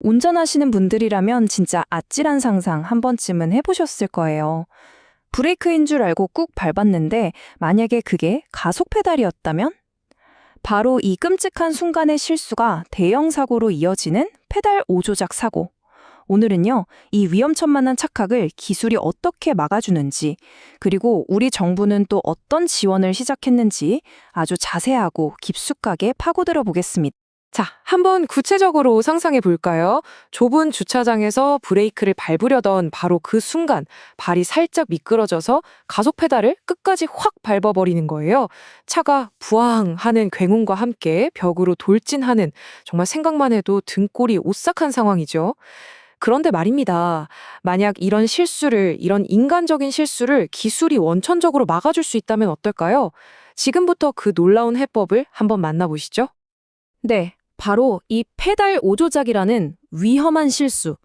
운전하시는 분들이라면 진짜 아찔한 상상 한 번쯤은 해보셨을 거예요. 브레이크인 줄 알고 꾹 밟았는데 만약에 그게 가속 페달이었다면? 바로 이 끔찍한 순간의 실수가 대형 사고로 이어지는 페달 오조작 사고. 오늘은요, 이 위험천만한 착각을 기술이 어떻게 막아주는지, 그리고 우리 정부는 또 어떤 지원을 시작했는지 아주 자세하고 깊숙하게 파고들어 보겠습니다. 자, 한번 구체적으로 상상해 볼까요? 좁은 주차장에서 브레이크를 밟으려던 바로 그 순간 발이 살짝 미끄러져서 가속 페달을 끝까지 확 밟아버리는 거예요. 차가 부앙 하는 굉음과 함께 벽으로 돌진하는 정말 생각만 해도 등골이 오싹한 상황이죠. 그런데 말입니다. 만약 이런 실수를, 이런 인간적인 실수를 기술이 원천적으로 막아줄 수 있다면 어떨까요? 지금부터 그 놀라운 해법을 한번 만나보시죠. 네, 바로 이 페달 오조작이라는 위험한 실수.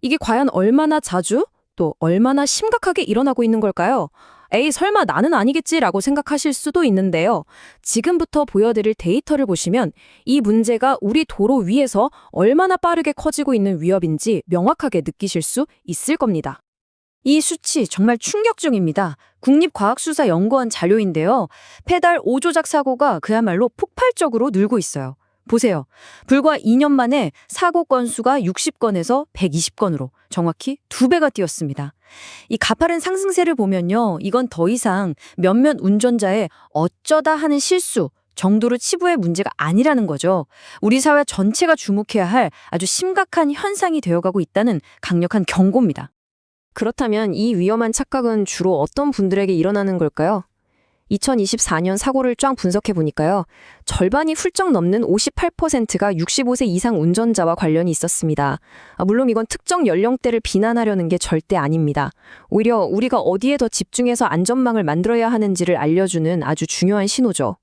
이게 과연 얼마나 자주 또 얼마나 심각하게 일어나고 있는 걸까요? 에이, 설마 나는 아니겠지라고 생각하실 수도 있는데요. 지금부터 보여드릴 데이터를 보시면 이 문제가 우리 도로 위에서 얼마나 빠르게 커지고 있는 위협인지 명확하게 느끼실 수 있을 겁니다. 이 수치 정말 충격적입니다. 국립과학수사연구원 자료인데요. 페달 오조작 사고가 그야말로 폭발적으로 늘고 있어요. 보세요. 불과 2년 만에 사고 건수가 60건에서 120건으로 정확히 두 배가 뛰었습니다. 이 가파른 상승세를 보면요. 이건 더 이상 몇몇 운전자의 어쩌다 하는 실수 정도로 치부의 문제가 아니라는 거죠. 우리 사회 전체가 주목해야 할 아주 심각한 현상이 되어가고 있다는 강력한 경고입니다. 그렇다면 이 위험한 착각은 주로 어떤 분들에게 일어나는 걸까요? 2024년 사고를 쫙 분석해 보니까요. 절반이 훌쩍 넘는 58%가 65세 이상 운전자와 관련이 있었습니다. 아, 물론 이건 특정 연령대를 비난하려는 게 절대 아닙니다. 오히려 우리가 어디에 더 집중해서 안전망을 만들어야 하는지를 알려주는 아주 중요한 신호죠.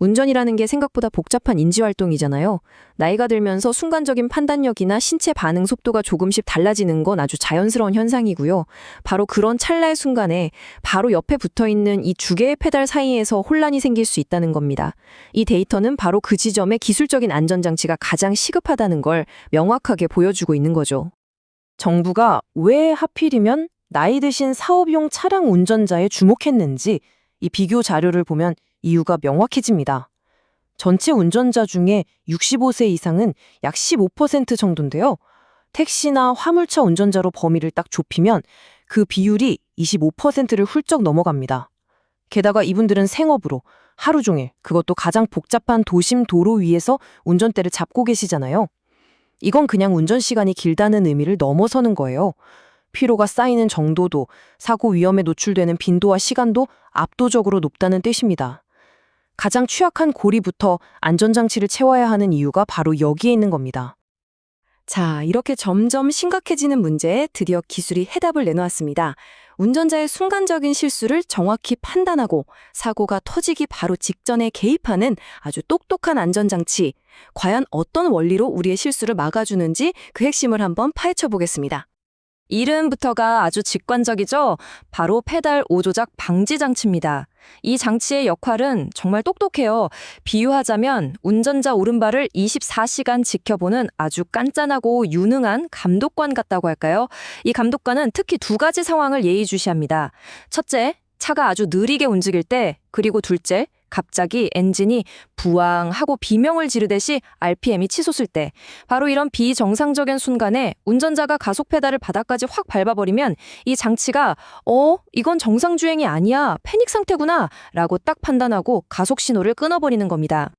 운전이라는 게 생각보다 복잡한 인지 활동이잖아요. 나이가 들면서 순간적인 판단력이나 신체 반응 속도가 조금씩 달라지는 건 아주 자연스러운 현상이고요. 바로 그런 찰나의 순간에 바로 옆에 붙어 있는 이 두 개의 페달 사이에서 혼란이 생길 수 있다는 겁니다. 이 데이터는 바로 그 지점에 기술적인 안전장치가 가장 시급하다는 걸 명확하게 보여주고 있는 거죠. 정부가 왜 하필이면 나이 드신 사업용 차량 운전자에 주목했는지 이 비교 자료를 보면 이유가 명확해집니다. 전체 운전자 중에 65세 이상은 약 15% 정도인데요. 택시나 화물차 운전자로 범위를 딱 좁히면 그 비율이 25%를 훌쩍 넘어갑니다. 게다가 이분들은 생업으로 하루 종일 그것도 가장 복잡한 도심 도로 위에서 운전대를 잡고 계시잖아요. 이건 그냥 운전 시간이 길다는 의미를 넘어서는 거예요. 피로가 쌓이는 정도도 사고 위험에 노출되는 빈도와 시간도 압도적으로 높다는 뜻입니다. 가장 취약한 고리부터 안전장치를 채워야 하는 이유가 바로 여기에 있는 겁니다. 자, 이렇게 점점 심각해지는 문제에 드디어 기술이 해답을 내놓았습니다. 운전자의 순간적인 실수를 정확히 판단하고 사고가 터지기 바로 직전에 개입하는 아주 똑똑한 안전장치. 과연 어떤 원리로 우리의 실수를 막아주는지 그 핵심을 한번 파헤쳐 보겠습니다. 이름부터가 아주 직관적이죠? 바로 페달 오조작 방지 장치입니다. 이 장치의 역할은 정말 똑똑해요. 비유하자면 운전자 오른발을 24시간 지켜보는 아주 깐짠하고 유능한 감독관 같다고 할까요? 이 감독관은 특히 두 가지 상황을 예의주시합니다. 첫째, 차가 아주 느리게 움직일 때, 그리고 둘째, 갑자기 엔진이 부앙하고 비명을 지르듯이 RPM이 치솟을 때 바로 이런 비정상적인 순간에 운전자가 가속 페달을 바닥까지 확 밟아버리면 이 장치가 어? 이건 정상 주행이 아니야. 패닉 상태구나. 라고 딱 판단하고 가속 신호를 끊어버리는 겁니다.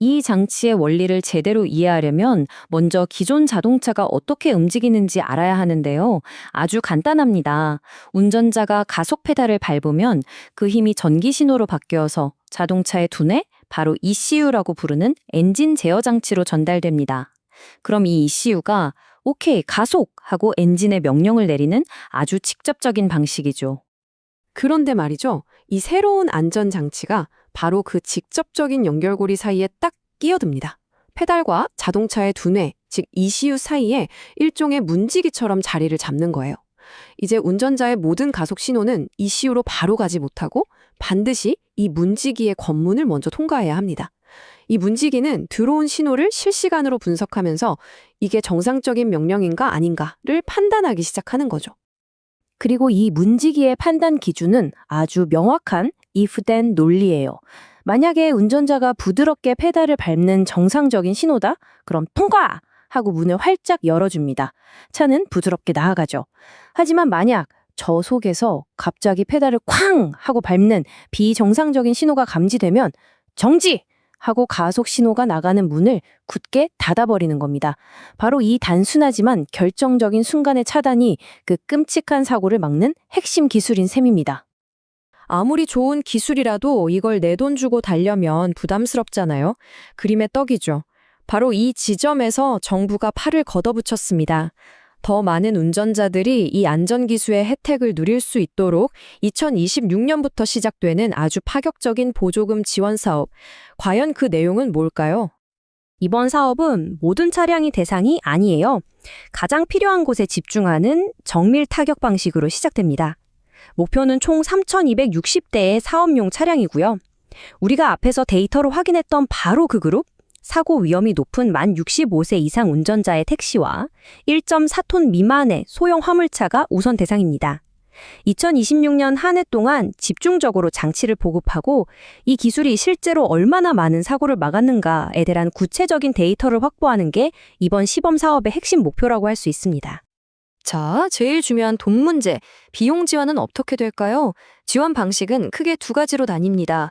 이 장치의 원리를 제대로 이해하려면 먼저 기존 자동차가 어떻게 움직이는지 알아야 하는데요. 아주 간단합니다. 운전자가 가속 페달을 밟으면 그 힘이 전기 신호로 바뀌어서 자동차의 두뇌, 바로 ECU라고 부르는 엔진 제어 장치로 전달됩니다. 그럼 이 ECU가 오케이, 가속! 하고 엔진에 명령을 내리는 아주 직접적인 방식이죠. 그런데 말이죠. 이 새로운 안전장치가 바로 그 직접적인 연결고리 사이에 딱 끼어듭니다. 페달과 자동차의 두뇌, 즉 ECU 사이에 일종의 문지기처럼 자리를 잡는 거예요. 이제 운전자의 모든 가속 신호는 ECU로 바로 가지 못하고 반드시 이 문지기의 관문을 먼저 통과해야 합니다. 이 문지기는 들어온 신호를 실시간으로 분석하면서 이게 정상적인 명령인가 아닌가를 판단하기 시작하는 거죠. 그리고 이 문지기의 판단 기준은 아주 명확한 then 논리예요. 만약에 운전자가 부드럽게 페달을 밟는 정상적인 신호다? 그럼 통과! 하고 문을 활짝 열어줍니다. 차는 부드럽게 나아가죠. 하지만 만약 저 속에서 갑자기 페달을 쾅! 하고 밟는 비정상적인 신호가 감지되면 정지! 하고 가속 신호가 나가는 문을 굳게 닫아버리는 겁니다. 바로 이 단순하지만 결정적인 순간의 차단이 그 끔찍한 사고를 막는 핵심 기술인 셈입니다. 아무리 좋은 기술이라도 이걸 내 돈 주고 달려면 부담스럽잖아요. 그림의 떡이죠. 바로 이 지점에서 정부가 팔을 걷어붙였습니다. 더 많은 운전자들이 이 안전기수의 혜택을 누릴 수 있도록 2026년부터 시작되는 아주 파격적인 보조금 지원 사업. 과연 그 내용은 뭘까요? 이번 사업은 모든 차량이 대상이 아니에요. 가장 필요한 곳에 집중하는 정밀 타격 방식으로 시작됩니다. 목표는 총 3,260대의 사업용 차량이고요. 우리가 앞에서 데이터로 확인했던 바로 그 그룹, 사고 위험이 높은 만 65세 이상 운전자의 택시와 1.4톤 미만의 소형 화물차가 우선 대상입니다. 2026년 한 해 동안 집중적으로 장치를 보급하고 이 기술이 실제로 얼마나 많은 사고를 막았는가에 대한 구체적인 데이터를 확보하는 게 이번 시범 사업의 핵심 목표라고 할 수 있습니다. 자, 제일 중요한 돈 문제. 비용 지원은 어떻게 될까요? 지원 방식은 크게 두 가지로 나뉩니다.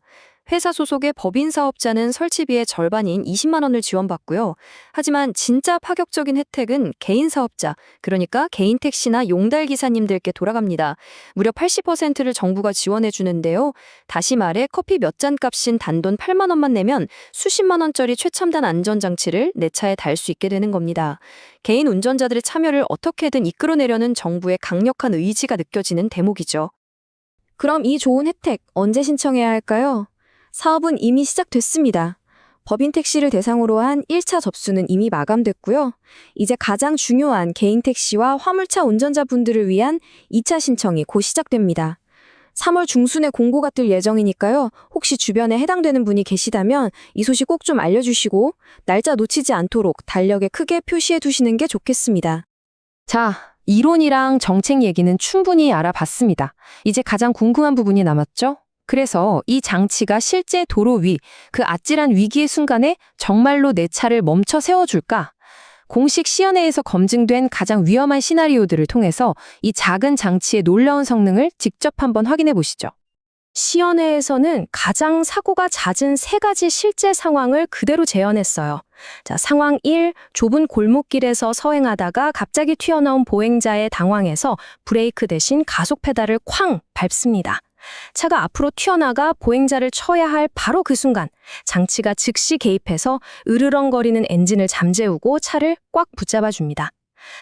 회사 소속의 법인 사업자는 설치비의 절반인 20만 원을 지원받고요. 하지만 진짜 파격적인 혜택은 개인 사업자, 그러니까 개인 택시나 용달 기사님들께 돌아갑니다. 무려 80%를 정부가 지원해 주는데요. 다시 말해 커피 몇 잔 값인 단돈 8만 원만 내면 수십만 원짜리 최첨단 안전 장치를 내 차에 달 수 있게 되는 겁니다. 개인 운전자들의 참여를 어떻게든 이끌어내려는 정부의 강력한 의지가 느껴지는 대목이죠. 그럼 이 좋은 혜택 언제 신청해야 할까요? 사업은 이미 시작됐습니다. 법인 택시를 대상으로 한 1차 접수는 이미 마감됐고요. 이제 가장 중요한 개인 택시와 화물차 운전자분들을 위한 2차 신청이 곧 시작됩니다. 3월 중순에 공고가 뜰 예정이니까요. 혹시 주변에 해당되는 분이 계시다면 이 소식 꼭 좀 알려주시고 날짜 놓치지 않도록 달력에 크게 표시해 두시는 게 좋겠습니다. 자, 이론이랑 정책 얘기는 충분히 알아봤습니다. 이제 가장 궁금한 부분이 남았죠? 그래서 이 장치가 실제 도로 위, 그 아찔한 위기의 순간에 정말로 내 차를 멈춰 세워줄까? 공식 시연회에서 검증된 가장 위험한 시나리오들을 통해서 이 작은 장치의 놀라운 성능을 직접 한번 확인해 보시죠. 시연회에서는 가장 사고가 잦은 세 가지 실제 상황을 그대로 재현했어요. 자, 상황 1. 좁은 골목길에서 서행하다가 갑자기 튀어나온 보행자의 당황해서 브레이크 대신 가속 페달을 쾅 밟습니다. 차가 앞으로 튀어나가 보행자를 쳐야 할 바로 그 순간 장치가 즉시 개입해서 으르렁거리는 엔진을 잠재우고 차를 꽉 붙잡아 줍니다.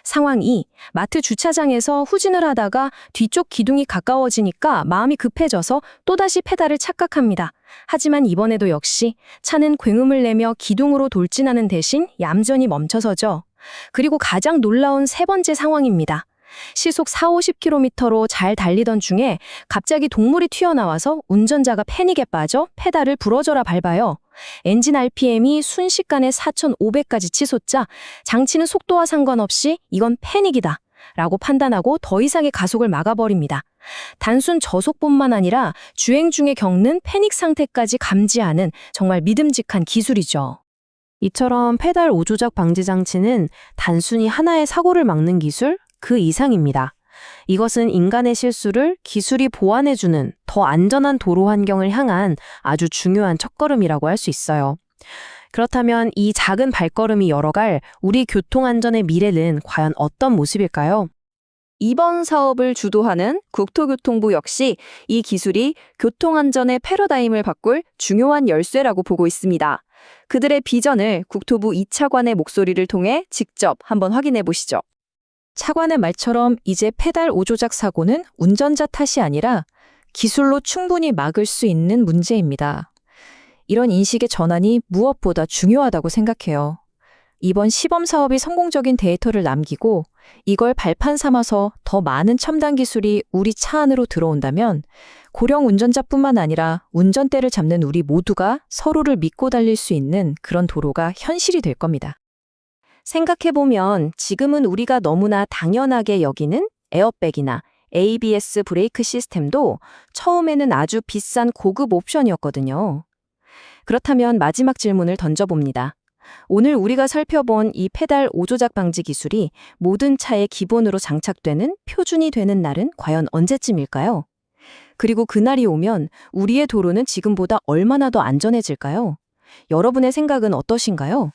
상황 2. 마트 주차장에서 후진을 하다가 뒤쪽 기둥이 가까워지니까 마음이 급해져서 또다시 페달을 착각합니다. 하지만 이번에도 역시 차는 굉음을 내며 기둥으로 돌진하는 대신 얌전히 멈춰서죠. 그리고 가장 놀라운 세 번째 상황입니다. 시속 4, 50km로 잘 달리던 중에 갑자기 동물이 튀어나와서 운전자가 패닉에 빠져 페달을 부러져라 밟아요. 엔진 RPM이 순식간에 4,500까지 치솟자 장치는 속도와 상관없이 이건 패닉이다. 라고 판단하고 더 이상의 가속을 막아버립니다. 단순 저속뿐만 아니라 주행 중에 겪는 패닉 상태까지 감지하는 정말 믿음직한 기술이죠. 이처럼 페달 오조작 방지 장치는 단순히 하나의 사고를 막는 기술 그 이상입니다. 이것은 인간의 실수를 기술이 보완해주는 더 안전한 도로 환경을 향한 아주 중요한 첫걸음이라고 할 수 있어요. 그렇다면 이 작은 발걸음이 열어갈 우리 교통안전의 미래는 과연 어떤 모습일까요? 이번 사업을 주도하는 국토교통부 역시 이 기술이 교통안전의 패러다임을 바꿀 중요한 열쇠라고 보고 있습니다. 그들의 비전을 국토부 이차관의 목소리를 통해 직접 한번 확인해 보시죠. 차관의 말처럼 이제 페달 오조작 사고는 운전자 탓이 아니라 기술로 충분히 막을 수 있는 문제입니다. 이런 인식의 전환이 무엇보다 중요하다고 생각해요. 이번 시범 사업이 성공적인 데이터를 남기고 이걸 발판 삼아서 더 많은 첨단 기술이 우리 차 안으로 들어온다면 고령 운전자뿐만 아니라 운전대를 잡는 우리 모두가 서로를 믿고 달릴 수 있는 그런 도로가 현실이 될 겁니다. 생각해보면 지금은 우리가 너무나 당연하게 여기는 에어백이나 ABS 브레이크 시스템도 처음에는 아주 비싼 고급 옵션이었거든요. 그렇다면 마지막 질문을 던져봅니다. 오늘 우리가 살펴본 이 페달 오조작 방지 기술이 모든 차의 기본으로 장착되는 표준이 되는 날은 과연 언제쯤일까요? 그리고 그날이 오면 우리의 도로는 지금보다 얼마나 더 안전해질까요? 여러분의 생각은 어떠신가요?